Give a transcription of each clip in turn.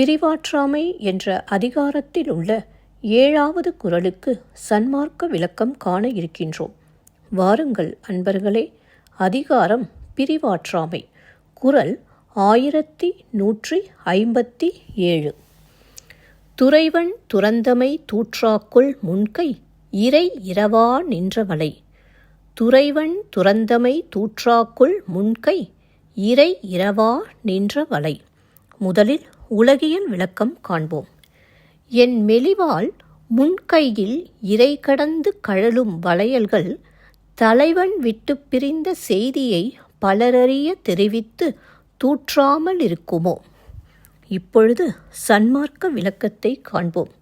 பிரிவாற்றாமை என்ற அதிகாரத்தில் உள்ள ஏழாவது குரலுக்கு சன்மார்க்க விளக்கம் காண இருக்கின்றோம். வாருங்கள் அன்பர்களே அதிகாரம் பிரிவாற்றாமை குரல் ஆயிரத்தி நூற்றி ஐம்பத்தி ஏழு. துறைவன் துறந்தமை தூற்றாக்குள் முன்கை இறை இரவா நின்றவளை. துறைவன் துறந்தமை தூற்றாக்குள் முன்கை இறை இரவா நின்ற வலை முதலில் உலகியல் விளக்கம் காண்போம். என் மெலிவால் முன்கையில் இறை கடந்து கழலும் வளையல்கள் தலைவன் விட்டு பிரிந்த செய்தியை பலரறிய தெரிவித்து தூற்றாமல் இருக்குமோ? இப்பொழுது சன்மார்க்க விளக்கத்தை காண்போம்.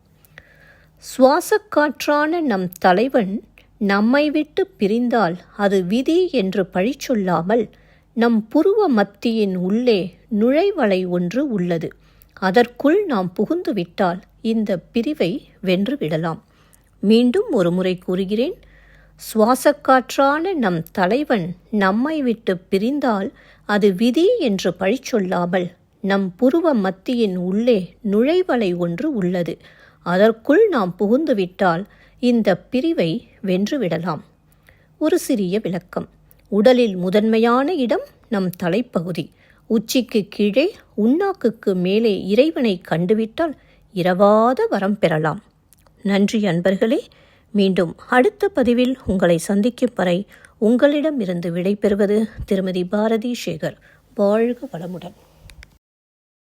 சுவாசக்காற்றான நம் தலைவன் நம்மை விட்டு பிரிந்தால் அது விதி என்று பழிச்சொல்லாமல் நம் புருவ மத்தியின் உள்ளே நுழைவலை ஒன்று உள்ளது. அதற்குள் நாம் புகுந்து விட்டால் இந்த பிரிவை வென்று விடலாம். மீண்டும் ஒரு முறை கூறுகிறேன் சுவாசக்காற்றான நம் தலைவன் நம்மை விட்டு பிரிந்தால் அது விதி என்று பழிச்சொல்லாமல் நம் புருவ மத்தியின் உள்ளே நுழைவலை ஒன்று உள்ளது. அதற்குள் நாம் புகுந்துவிட்டால் இந்த பிரிவை வென்றுவிடலாம் ஒரு சிறிய விளக்கம். உடலில் முதன்மையான இடம் நம் தலைப்பகுதி. உச்சிக்கு கீழே உண்ணாக்குக்கு மேலே இறைவனை கண்டுவிட்டால் இரவாத வரம் பெறலாம். நன்றி அன்பர்களே மீண்டும் அடுத்த பதிவில் உங்களை சந்திக்கும் வரை உங்களிடம் இருந்து விடைபெறுவது திருமதி பாரதி சேகர் வாழ்க வளமுடன்.